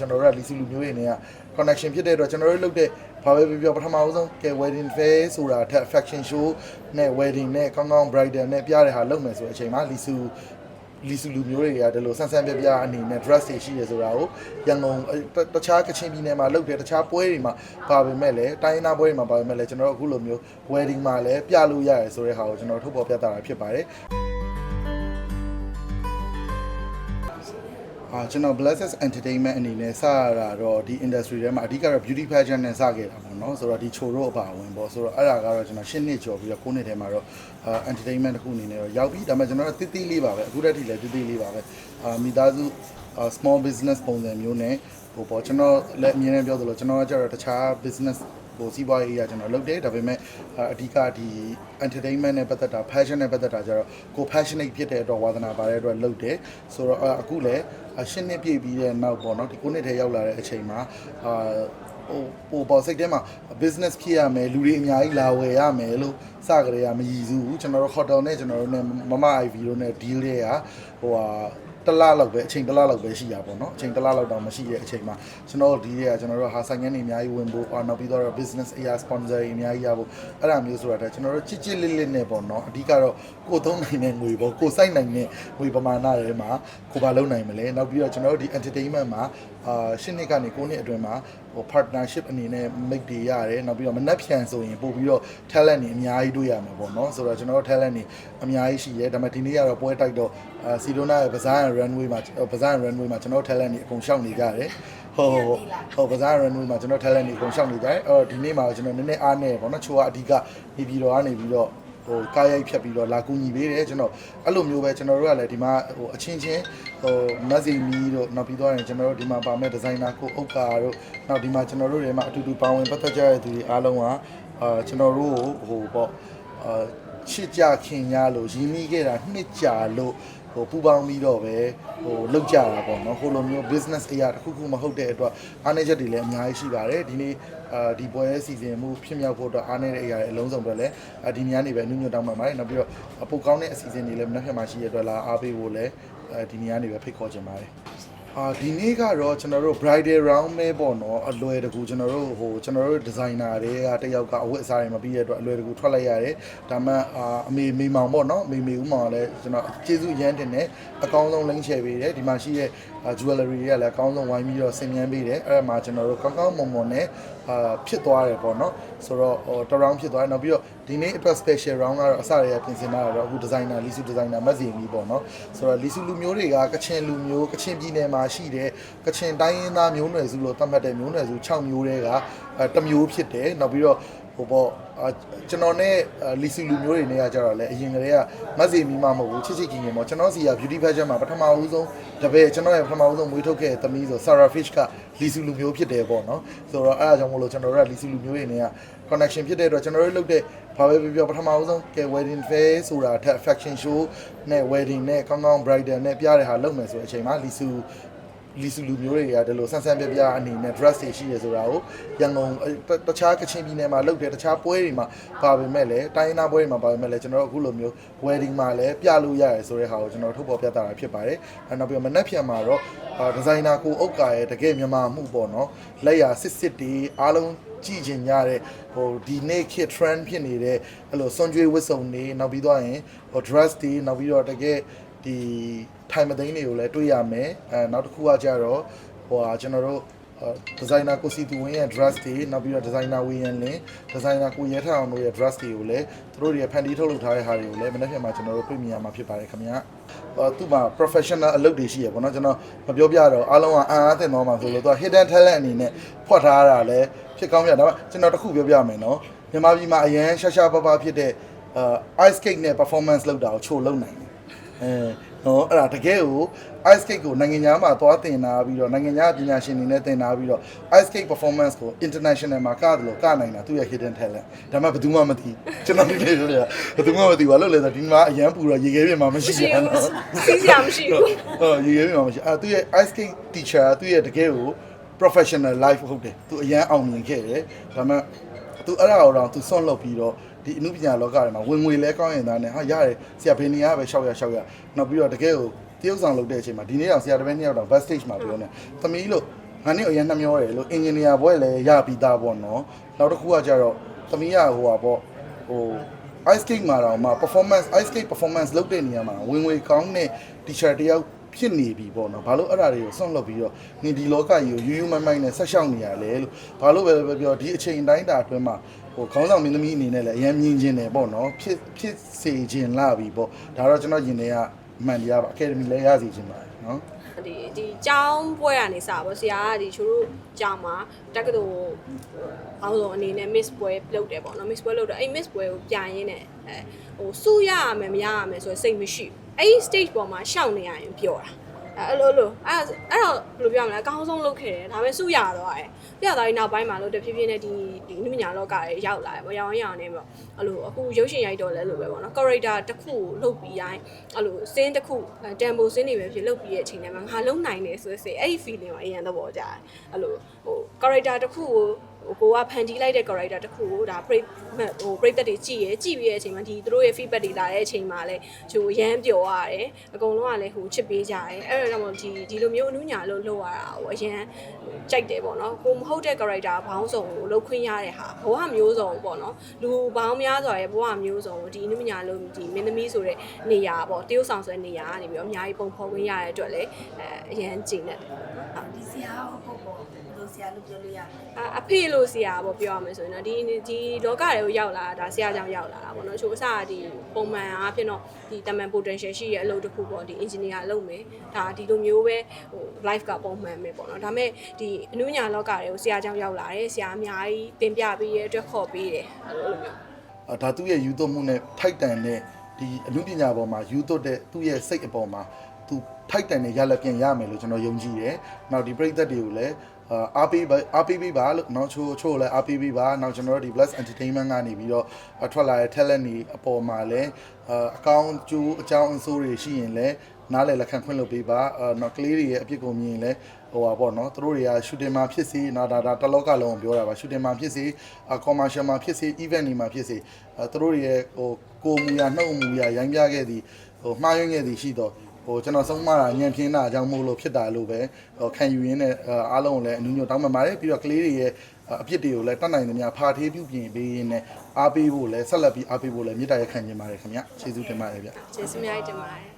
ကျွန်တော်တို့ကလီစီလူမျိုးတွေနဲ့က connection ဖြစ်တဲ့အတွက်ကျွန်တော်တို့လုပ်တဲ့ဘာပဲပြောပြောပထမဆုံးကဲ wedding fair ဆိုတာထက် fashion show နဲ့ wedding နဲ့ကောင်းကောင်း bridal နဲ့ပြတဲ့ဟာလုပ်မယ်ဆိုတဲ့အချိန်မှာလီစုလီစုလူမျိုးတွေကဒီလိုဆန်းဆန်းပြပြအနေနဲ့ dress တွေရှိရဆိုတာကိုရန်ကုန်အဲ့တခြားကချင်ပြည်နယ်မှာလုပ်တယ်တခြားပွဲတွေမှာပါပေမဲ့လည်းတိုင်းရင်းသားပွဲတွေမှာပါပေမဲ့လည်းကျွန်တော်တို့အခုလိုမျိုး wedding မှာလည်းပြလို့ရတယ်ဆိုတဲ့ဟာကိုကျွန်တော်ထုတ်ဖော်ပြသတာဖြစ်ပါတယ် အာကျွန်တော် Blessed Entertainment အနေနဲ့စရတာတော့ဒီ industry ထဲမှာအဓိကတော့ beauty pageant နဲ့စခဲ့တာပေါ့နော်ဆိုတော့ဒီချိုတို့အပါအဝင်ပေါ့ဆိုတော့အဲ့ဒါကတော့ကျွန်တော်ရှင်းနှစ်ကျော်ပြီးတော့9နှစ်ထဲမှာတော့အာ entertainment တစ်ခုအနေနဲ့တော့ရောက်ပြီဒါပေမဲ့ကျွန်တော်တို့တိတိလေးပါပဲအခုတည်းထိလည်းတိတိလေးပါပဲအာမိသားစုအာ small business ပုံစံမျိုးနဲ့ဟိုပေါ့ကျွန်တော်လည်းအမြင်နဲ့ပြောသလိုကျွန်တော်ကကျတော့တခြား business ဟိုစီးပွားရေးအရာကျွန်တော်လုပ်တယ်ဒါပေမဲ့အာအဓိကဒီ entertainment နဲ့ပတ်သက်တာ fashion နဲ့ပတ်သက်တာကျတော့ကို passionate ဖြစ်တဲ့အတွက်ဝါသနာပါတဲ့အတွက်လုပ်တယ်ဆိုတော့အာအခုလည်းအ ရှင်းနှစ်ပြည့်ပြီးတဲ့နောက်ပေါ့နော်ဒီ9နှစ်ထဲရောက်လာတဲ့အချိန်မှာအာဟိုဟိုပေါ်စိတ်ထဲမှာ business ဖြစ်ရမယ်လူတွေအများကြီးလာဝယ်ရမယ်လို့စကြရမရည်စုဘူးကျွန်တော်တို့ hotel နဲ့ကျွန်တော်တို့ ਨੇ မမ IV တို့ ਨੇ deal တွေကဟိုဟာ တလားလောက်ပဲအချိန်တလားလောက်ပဲရှိရပါတော့အချိန်တလားလောက်တောင်မရှိတဲ့အချိန်မှာကျွန်တော်ဒီနေ့ကကျွန်တော်တို့ဟာဆိုင်ငန်းတွေအများကြီးဝင်ဖို့အော်နောက်ပြီးတော့ business အရာ sponsor တွေအများကြီးရဖို့အဲ့ဒါမျိုးဆိုတာတည်းကျွန်တော်တို့ချစ်ချစ်လေးလေးနဲ့ပေါ့နော်အဓိကတော့ကိုသုံးနိုင်တဲ့ငွေပေါ့ကိုစိုက်နိုင်တဲ့ငွေပမာဏတွေမှာကိုပါလုံးနိုင်မလဲနောက်ပြီးတော့ကျွန်တော်တို့ဒီ entertainment မှာအာရှစ်နှစ်ကနေ9နှစ်အတွင်းမှာဟို partnership အနေနဲ့ make တွေရတယ်နောက်ပြီးတော့မနှက်ဖြန်ဆိုရင်ပို့ပြီးတော့ talent တွေအများကြီးတွေ့ရမှာပေါ့နော်ဆိုတော့ကျွန်တော်တို့ talent တွေအများကြီးရှိရဲဒါပေမဲ့ဒီနေ့ကတော့ပွဲတိုက်တော့အာစီဒိုနာရဲ့ဗဇိုင်း runway မှာဗဇာ runway မှာကျွန်တော် talent တွေအကုန်ရှောက်နေကြတယ်ဟုတ်ဟုတ်ဟုတ်ဗဇာ runway မှာကျွန်တော် talent တွေအကုန်ရှောက်နေကြတယ်အဲ့တော့ဒီနေ့မှာကျွန်တော်နည်းနည်းအားနေပေါ့နော်ချိုကအဓိကနေပြီးတော့ကနေပြီးတော့ဟိုကားရိုက်ဖြတ်ပြီးတော့လာကူညီပေးတယ်ကျွန်တော်အဲ့လိုမျိုးပဲကျွန်တော်တို့ကလည်းဒီမှာဟိုအချင်းချင်းဟိုမက်ဆီမီတို့နောက်ပြီးတော့ကျွန်တော်တို့ဒီမှာပါမဲ့ဒီဇိုင်နာကိုအုတ်ကာတို့နောက်ဒီမှာကျွန်တော်တို့တွေမှာအတူတူပါဝင်ပတ်သက်ကြရတဲ့သူတွေအားလုံးကအာကျွန်တော်တို့ဟိုပေါ့အာချစ်ကြခင်ရလို့ရင်းမိခဲ့တာနှစ်ကြာလို့ ဟိုပူပေါင်းပြီးတော့ပဲဟိုလောက်ကြတာပေါ့နော်ဟိုလိုမျိုး business အရာတစ်ခုခုမဟုတ်တဲ့အတွက်အားနည်းချက်တွေလည်းအများကြီးရှိပါတယ်ဒီနေ့အာဒီပွဲစီစဉ်မှုဖြစ်မြောက်ဖို့အတွက်အားနည်းတဲ့အရာတွေအလုံးစုံပဲလည်းအာဒီညနေပဲနုညွတ်တောင်းပန်ပါတယ်နောက်ပြီးတော့အပုတ်ကောင်းတဲ့အစီအစဉ်တွေလည်းမနှက်ဖြတ်မှရှိရတဲ့အတွက်လာအားပေးဖို့လည်းအဲဒီညနေပဲဖိတ်ခေါ်ချင်ပါတယ် အာဒီနေ့ကတော့ကျွန်တော်တို့ bridal round ပဲပေါ့နော်အလွယ်တကူကျွန်တော်တို့ဟိုကျွန်တော်တို့ designer တွေကတယောက်ကအဝတ်အစားတွေမပြီးတဲ့အတွက်အလွယ်တကူထွက်လိုက်ရတယ်ဒါမှအာအမေမေမောင်ပေါ့နော်မေမေဦးမောင်ကလည်းကျွန်တော်ကျေးဇူးရမ်းတင်တယ်အကောင်းဆုံး link share ပေးတယ်ဒီမှာရှိတဲ့ jewelry တွေကလည်းအကောင်းဆုံးဝိုင်းပြီးတော့ဆင်မြန်းပေးတယ်အဲ့ဒါမှကျွန်တော်တို့ကောင်းကောင်းမွန်မွန်နဲ့အာဖြစ်သွားတယ်ပေါ့နော်ဆိုတော့ဟိုတ round ဖြစ်သွားတယ်နောက်ပြီးတော့ဒီနေ့အတွက် special round ကတော့အစတွေကပြင်ဆင်ထားတာတော့အခု designer လီစု designer မက်စီမီပေါ့နော်ဆိုတော့လီစုလူမျိုးတွေကကချင်လူမျိုးကချင်ပြည်နယ်မှာရှိတဲ့ကချင်တိုင်းရင်းသားမျိုးနွယ်စုလို့သတ်မှတ်တဲ့မျိုးနွယ်စု6မျိုးတွေကအဲတစ်မျိုးဖြစ်တယ်နောက်ပြီးတော့ဟိုပေါ့အာ ကျွန်တော်နဲ့လီစုလူမျိုးတွေနဲ့ကကြတော့လေအရင်ကတည်းကမက်စီမီမမဟုတ်ဘူးချစ်ချစ်ခင်ခင်ပေါ့ကျွန်တော်စီက beauty pageant မှာပထမဦးဆုံးတပည့်ကျွန်တော်ရဲ့ပထမဦးဆုံးမွေးထုတ်ခဲ့တဲ့သမီးဆို Sarah Fish ကလီစုလူမျိုးဖြစ်တယ်ပေါ့နော်ဆိုတော့အဲအကြောင်းမို့လို့ကျွန်တော်တို့ကလီစုလူမျိုးတွေနဲ့က connection ဖြစ်တဲ့အတွက်ကျွန်တော်တို့လုပ်တဲ့ဘာပဲပြောပြောပထမဦးဆုံးကဲ wedding fair ဆိုတာထက် fashion show နဲ့ wedding နဲ့ကောင်းကောင်း bridal နဲ့ပြတဲ့ဟာလုပ်မယ်ဆိုတဲ့အချိန်မှာလီစု လီစုလူမျိုးတွေကဒီလိုဆန်းဆန်းပြပြအနေနဲ့ dress တွေရှိရဆိုတာကိုရန်ကုန်တခြားကချင်ပြည်နယ်မှာလုပ်တယ်တခြားပွဲတွေမှာပါပေမဲ့လည်းတိုင်းရင်းသားပွဲတွေမှာပါပေမဲ့လည်းကျွန်တော်တို့အခုလိုမျိုး wedding မှာလည်းပြလို့ရတယ်ဆိုတဲ့ဟာကိုကျွန်တော်ထုတ်ဖော်ပြသတာဖြစ်ပါတယ်အဲနောက်ပြီးမနက်ဖြန်မှာတော့ဒီဇိုင်နာကိုဥက္ကာရဲ့တကယ်မြန်မာမှုပေါ့နော်လက်ရစစ်စစ်တွေအားလုံးကြည့်ချင်ကြတဲ့ဟိုဒီနေ့ kid trend ဖြစ်နေတဲ့အဲ့လိုစွန်ကြွေးဝတ်စုံတွေနောက်ပြီးတော့ရင်ဟို dress တွေနောက်ပြီးတော့တကယ် ဒီထိုင်မသိန်းတွေကိုလည်းတွေ့ရမယ်အဲနောက်တစ်ခုကကြတော့ဟိုဟာကျွန်တော်တို့ဒီဇိုင်နာကိုစီတူဝင်းရဲ့ dress တွေနောက်ပြီးတော့ဒီဇိုင်နာဝီယန်လင်းဒီဇိုင်နာကိုရဲထအောင်တို့ရဲ့ dress တွေကိုလည်းသူတို့တွေဖန်တီးထုတ်လုပ်ထားတဲ့ဟာတွေကိုလည်းမနေ့ကမှကျွန်တော်တို့တွေ့မြင်ရမှာဖြစ်ပါတယ်ခင်ဗျာအော်သူ့မှာ professional အလုပ်တွေရှိရပေါ့နော်ကျွန်တော်မပြောပြတော့အားလုံးကအံ့အားသင့်သွားမှာဆိုလို့သူက hidden talent အနေနဲ့ဖွက်ထားတာလည်းဖြစ်ကောင်းပြဒါပေမဲ့ကျွန်တော်တစ်ခုပြောပြမယ်နော်မြန်မာပြည်မှာအရန်ရှာရှာပပဖြစ်တဲ့အာ ice skate နဲ့ performance လုပ်တာကိုချိုလုပ်နိုင်တယ် အဲနော်အဲ့ဒါတကယ်ကို ice skate ကိုနိုင်ငံခြားမှာသွားတင်လာပြီးတော့နိုင်ငံခြားပညာရှင်တွေနဲ့တင်လာပြီးတော့ ice skate performance ကို international မှာကတယ်လို့ကနိုင်တာသူ့ရဲ့ hidden talent ဒါမှဘယ်သူမှမသိကျွန်တော်ဒီနေ့ပြောပြဘယ်သူမှမသိဘာလို့လဲဆိုတော့ဒီမှာအရန်ပူတော့ရေခဲပြင်မှာမရှိဘူးနော်စီးစရာမရှိဘူးဟုတ်ရေခဲပြင်မှာမရှိအဲသူ့ရဲ့ ice skate teacher သူ့ရဲ့တကယ်ကို professional life ဟုတ်တယ်သူအရန်အောင်မြင်ခဲ့တယ်ဒါမှ သူအဲ့ဒါကိုတော့သူဆွန့်လွတ်ပြီးတော့ဒီအမှုပညာလောကထဲမှာဝင်ငွေလဲကောင်းရင်သားနဲ့ဟာရတယ်ဆရာဖေနေရပဲရှောက်ရရှောက်ရနောက်ပြီးတော့တကယ်ကိုတရုပ်ဆောင်လုပ်တဲ့အချိန်မှာဒီနေ့တော့ဆရာတပည့်နှစ်ယောက်တော့ backstage မှာပြောနေသမီးလို့ငါနဲ့အရင်နှမျောတယ်လို့အင်ဂျင်နီယာဘွဲလည်းရပြီးသားပေါ့နော်နောက်တစ်ခုကကြတော့သမီးရဟိုပါပေါ့ဟို ice skate မှာတော့မှ performance ice skate performance လုပ်တဲ့နေရာမှာဝင်ငွေကောင်းတဲ့ teacher တယောက် ဖြစ်နေပြီပေါ့နော်ဘာလို့အဲ့ဒါတွေကိုစွန့်လွတ်ပြီးတော့နေဒီလောကကြီးကိုယူယူမိုင်းမိုင်းနဲ့ဆက်ရှောက်နေရလဲလို့ဘာလို့ပဲပဲပြောဒီအချိန်တိုင်းတာအတွင်းမှာဟိုခေါင်းဆောင်မင်းသမီးအနေနဲ့လည်းအရင်မြင်ချင်းတယ်ပေါ့နော်ဖြစ်ဖြစ်စေခြင်းလာပြီပေါ့ဒါတော့ကျွန်တော်ယင်နေကအမှန်တရားပါ academy လည်းရစီခြင်းပါတယ်နော်ဒီဒီကျောင်းပွဲကနေစပါဆရာကဒီချို့တို့ကျောင်းမှာတက္ကသိုလ်အောင်းဆုံးအနေနဲ့ miss ပွဲလုပ်တယ်ပေါ့နော် miss ပွဲလုပ်တော့အဲ့ miss ပွဲကိုပြန်ရင်းနဲ့အဲဟိုစူရရမယ်မရရမယ်ဆိုရင်စိတ်မရှိဘူး အဲ့ stage ပေါ်မှာရှောက်နေရရင်ပြောတာအဲ့လိုလိုအဲ့အဲ့တော့ဘယ်လိုပြောမလဲအကောင်းဆုံးလုပ်ခဲ့တယ်ဒါပေမဲ့စူရသွားတယ်ပြသွားပြီးနောက်ပိုင်းမှာလို့တဖြည်းဖြည်းနဲ့ဒီဒီနုညာလောကရဲ့ရောက်လာတယ်ပေါ့ရောင်းရောင်းနေပေါ့အဲ့လိုအခုရုပ်ရှင်ရိုက်တော့လဲလို့ပဲပေါ့နော် character တစ်ခုကိုလုပ်ပြီးတိုင်းအဲ့လိုစင်းတစ်ခုတန်ဖိုစင်းတွေပဲဖြစ်လုပ်ပြီးရဲ့အချိန်တိုင်းမှာငါလုံးနိုင်တယ်ဆိုစေအဲ့ဒီ feeling ကိုအရင်တော့ပေါ်ကြတယ်အဲ့လိုဟို character တစ်ခုကို ဟိုကိုကဖန်တီးလိုက်တဲ့ character တစ်ခုကိုဒါ break ဟို break တွေကြည့်ရကြည့်ပြီးရဲ့အချိန်မှာဒီသူတို့ရဲ့ feedback တွေလာတဲ့အချိန်မှာလဲချိုရမ်းပျော်ရတယ်အကုန်လုံးကလည်းဟိုချစ်ပေးကြတယ်အဲ့ဒါကြောင့်မို့ဒီဒီလိုမျိုးအနုညာလို့လုပ်ရတာဟိုအရန်ကြိုက်တယ်ပေါ့နော်ကိုမဟုတ်တဲ့ character ဘောင်းဆောင်ကိုလုပ်ခွင့်ရတဲ့ဟာဘဝမျိုးစုံပေါ့နော်လူဘောင်းများစွာရဲ့ဘဝမျိုးစုံကိုဒီအနုညာလို့ဒီမင်းသမီးဆိုတဲ့နေရာပေါ့တရုတ်ဆောင်ဆိုတဲ့နေရာကနေပြီးတော့အများကြီးပုံဖော်ခွင့်ရတဲ့အတွက်လည်းအဲအရန်ကျင့်တယ်ဟုတ်ဒီဆရာဟုတ်ပေါ့ပေါ့ဘယ်လို ဆရာလို့ပြောလို့ရမလဲအအဖေလို့ဆရာပေါ့ပြောရမယ်ဆိုရင်တော့ဒီဒီလောကတွေကိုရောက်လာတာဒါဆရာကြောင့်ရောက်လာတာပေါ့နော်ချိုးအစကဒီပုံမှန်အားဖြင့်တော့ဒီတမန် potential ရှိရဲ့အလုပ်တစ်ခုပေါ့ဒီ engineer လုပ်မယ်ဒါဒီလိုမျိုးပဲဟို life ကပုံမှန်ပဲပေါ့နော်ဒါပေမဲ့ဒီအနုညာလောကတွေကိုဆရာကြောင့်ရောက်လာတယ်ဆရာအများကြီးသင်ပြပေးရဲ့အတွက်ခေါ်ပေးတယ်အဲ့လိုမျိုးအာဒါသူ့ရဲ့ယူသွတ်မှုနဲ့ထိုက်တန်တဲ့ဒီအမှုပညာပေါ်မှာယူသွတ်တဲ့သူ့ရဲ့စိတ်အပေါ်မှာသူထိုက်တန်တဲ့ရလက်ပြန်ရမယ်လို့ကျွန်တော်ယုံကြည်တယ်။နောက်ဒီပရိသတ်တွေကိုလည်း အားပေးအားပေးပြီးပါလို့နော်ချိုးချိုးလည်းအားပေးပြီးပါနောက်ကျွန်တော်တို့ဒီ Bless Entertainment ကနေပြီးတော့ထွက်လာတဲ့ talent တွေအပေါ်မှာလည်းအကောင့်ကျိုးအကြောင်းအဆိုးတွေရှိရင်လည်းနားလည်လက်ခံခွင့်လုပ်ပေးပါအဲတော့ကလေးတွေရဲ့အဖြစ်ကိုမြင်ရင်လည်းဟိုပါပေါ့နော်သူတို့တွေက shooting မှာဖြစ်စေနာဒါဒါတလောကလုံးပြောတာပါ shooting မှာဖြစ်စေ commercial မှာဖြစ်စေ event တွေမှာဖြစ်စေအဲသူတို့တွေရဲ့ဟိုကိုမူရနှုတ်မူရရိုင်းပြခဲ့သည့်ဟိုမှားယွင်းခဲ့သည့်ရှိတော့ ဟိုကျွန်တော်ဆုံးမတာညံပြင်းတာအကြောင်းမို့လို့ဖြစ်တာလို့ပဲဟိုခံယူရင်းနဲ့အားလုံးကိုလည်းအနူးညွတ်တောင်းပန်ပါတယ်ပြီးတော့ကလေးတွေရဲ့အပြစ်တွေကိုလည်းတတ်နိုင်သမျှဖာထေးပြုပြင်ပေးရင်းနဲ့အားပေးဖို့လည်းဆက်လက်ပြီးအားပေးဖို့လည်းမေတ္တာရက်ခံခြင်းပါတယ်ခင်ဗျကျေးဇူးတင်ပါတယ်ဗျကျေးဇူးအများကြီးတင်ပါတယ်